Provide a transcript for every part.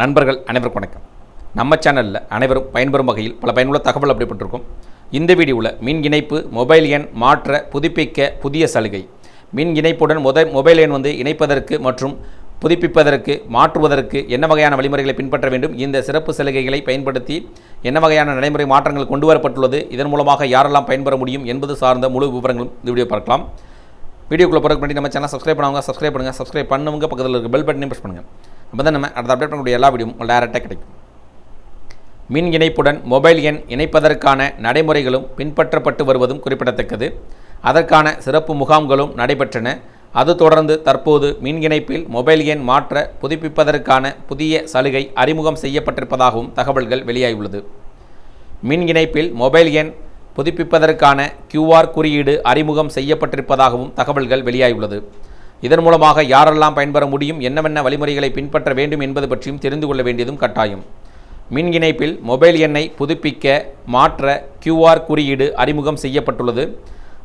நண்பர்கள் அனைவருக்கும் வணக்கம். நம்ம சேனலில் அனைவரும் பயன்பெறும் வகையில் பல பயனுள்ள தகவல் அப்படிப்பட்டிருக்கும். இந்த வீடியோவில் மின் இணைப்பு மொபைல் எண் மாற்ற புதுப்பிக்க புதிய சலுகை. மின் இணைப்புடன் முத மொபைல் எண் வந்து இணைப்பதற்கு மற்றும் புதுப்பிப்பதற்கு மாற்றுவதற்கு என்ன வகையான வழிமுறைகளை பின்பற்ற வேண்டும் இந்த சிறப்பு சலுகைகளை பயன்படுத்தி என்ன வகையான நடைமுறை மாற்றங்கள் கொண்டு வரப்பட்டுள்ளது இதன் மூலமாக யாரெல்லாம் பயன்பெற முடியும் என்பது சார்ந்த முழு விவரங்களும் இந்த வீடியோ பார்க்கலாம். வீடியோக்குள்ளே பிறகு பண்ணி நம்ம சேனல் சப்ஸ்கிரைப் பண்ணுவாங்க சப்ஸ்கிரைப் பண்ணுங்கள் சப்ஸ்கிரைப் பண்ணுவங்க பக்கத்தில் இருக்க பெல் பட்டனையும் ப்ரெஸ் பண்ணுங்கள் அப்போ தான் நம்ம அடுத்த அப்டேட் பண்ணக்கூடிய எல்லா வீடியோவும் டேரெக்டாக கிடைக்கும். மின் இணைப்புடன் மொபைல் எண் இணைப்பதற்கான நடைமுறைகளும் பின்பற்றப்பட்டு வருவதும் குறிப்பிடத்தக்கது. அதற்கான சிறப்பு முகாம்களும் நடைபெற்றன. அது தொடர்ந்து தற்போது மின் இணைப்பில் மொபைல் எண் மாற்ற புதுப்பிப்பதற்கான புதிய சலுகை அறிமுகம் செய்யப்பட்டிருப்பதாகவும் தகவல்கள் வெளியாகியுள்ளது. மின் இணைப்பில் மொபைல் எண் புதுப்பிப்பதற்கான கியூஆர் குறியீடு அறிமுகம் செய்யப்பட்டிருப்பதாகவும் தகவல்கள் வெளியாகியுள்ளது. இதன் மூலமாக யாரெல்லாம் பயன்பெற முடியும் என்னவென்ன வழிமுறைகளை பின்பற்ற வேண்டும் என்பது பற்றியும் தெரிந்து கொள்ள வேண்டியதும் கட்டாயம். மின் இணைப்பில் மொபைல் எண்ணை புதுப்பிக்க மாற்ற கியூஆர் குறியீடு அறிமுகம் செய்யப்பட்டுள்ளது.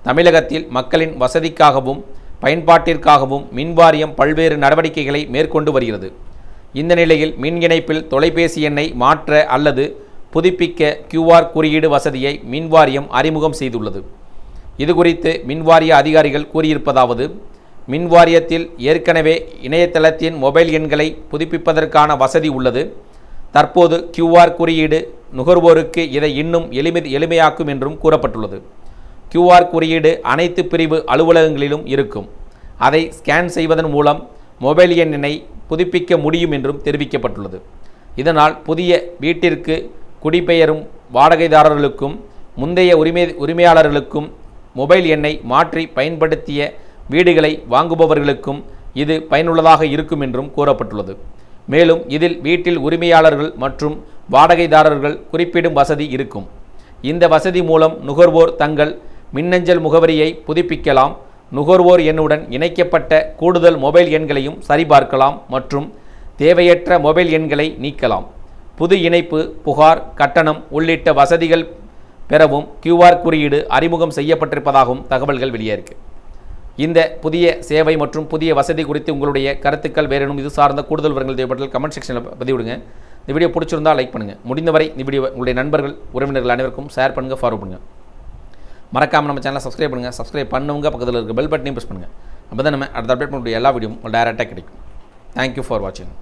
தமிழகத்தில் மக்களின் வசதிக்காகவும் பயன்பாட்டிற்காகவும் மின்வாரியம் பல்வேறு நடவடிக்கைகளை மேற்கொண்டு வருகிறது. இந்த நிலையில் மின் இணைப்பில் தொலைபேசி எண்ணை மாற்ற அல்லது புதுப்பிக்க கியூஆர் குறியீடு வசதியை மின்வாரியம் அறிமுகம் செய்துள்ளது. இதுகுறித்து மின்வாரிய அதிகாரிகள் கூறியிருப்பதாவது மின் வாரியத்தில் ஏற்கனவே இணையதளத்தின் மொபைல் எண்களை புதுப்பிப்பதற்கான வசதி உள்ளது. தற்போது கியூஆர் குறியீடு நுகர்வோருக்கு இதை இன்னும் எளிமை எளிமையாக்கும் என்றும் கூறப்பட்டுள்ளது. கியூஆர் குறியீடு அனைத்து பிரிவு அலுவலகங்களிலும் இருக்கும். அதை ஸ்கேன் செய்வதன் மூலம் மொபைல் எண்ணினை புதுப்பிக்க முடியும் என்றும் தெரிவிக்கப்பட்டுள்ளது. இதனால் புதிய வீட்டிற்கு குடிபெயரும் வாடகைதாரர்களுக்கும் முந்தைய உரிமை உரிமையாளர்களுக்கும் மொபைல் எண்ணை மாற்றி பயன்படுத்திய வீடுகளை வாங்குபவர்களுக்கும் இது பயனுள்ளதாக இருக்கும் என்றும் கூறப்பட்டுள்ளது. மேலும் இதில் வீட்டில் உரிமையாளர்கள் மற்றும் வாடகைதாரர்கள் குறிப்பிடும் வசதி இருக்கும். இந்த வசதி மூலம் நுகர்வோர் தங்கள் மின்னஞ்சல் முகவரியை புதுப்பிக்கலாம். நுகர்வோர் எண்ணுடன் இணைக்கப்பட்ட கூடுதல் மொபைல் எண்களையும் சரிபார்க்கலாம் மற்றும் தேவையற்ற மொபைல் எண்களை நீக்கலாம். புது இணைப்பு புகார் கட்டணம் உள்ளிட்ட வசதிகள் பெறவும் கியூஆர் குறியீடு அறிமுகம் செய்யப்பட்டிருப்பதாகவும் தகவல்கள் வெளியாயிருக்கு. இந்த புதிய சேவை மற்றும் புதிய வசதி குறித்து உங்களுடைய கருத்துக்கள் வேறேனும் இது சார்ந்த கூடுதல் விவரங்கள் தேவைப்பட்டால் கமெண்ட் செக்ஷனில் பதிவிடுங்க. இந்த வீடியோ பிடிச்சிருந்தால் லைக் பண்ணுங்கள் முடிந்தவரை இந்த வீடியோ உங்களுடைய நண்பர்கள் உறவினர்கள் அனைவருக்கும் ஷேர் பண்ணுங்கள் ஃபாலோ பண்ணுங்கள் மறக்காமல் நம்ம சேனலை சப்ஸ்கிரைப் பண்ணுங்கள் சப்ஸ்கிரைப் பண்ணுங்க பக்கத்தில் இருக்க பெல் பட்டனையும் ப்ரெஸ் பண்ணுங்கள் அப்போ தான் நம்ம அடுத்த அப்டேட் பண்ணக்கூடிய எல்லா வீடியோவும் டேரெக்டாக கிடைக்கும். தேங்க்யூ ஃபார் வாட்சிங்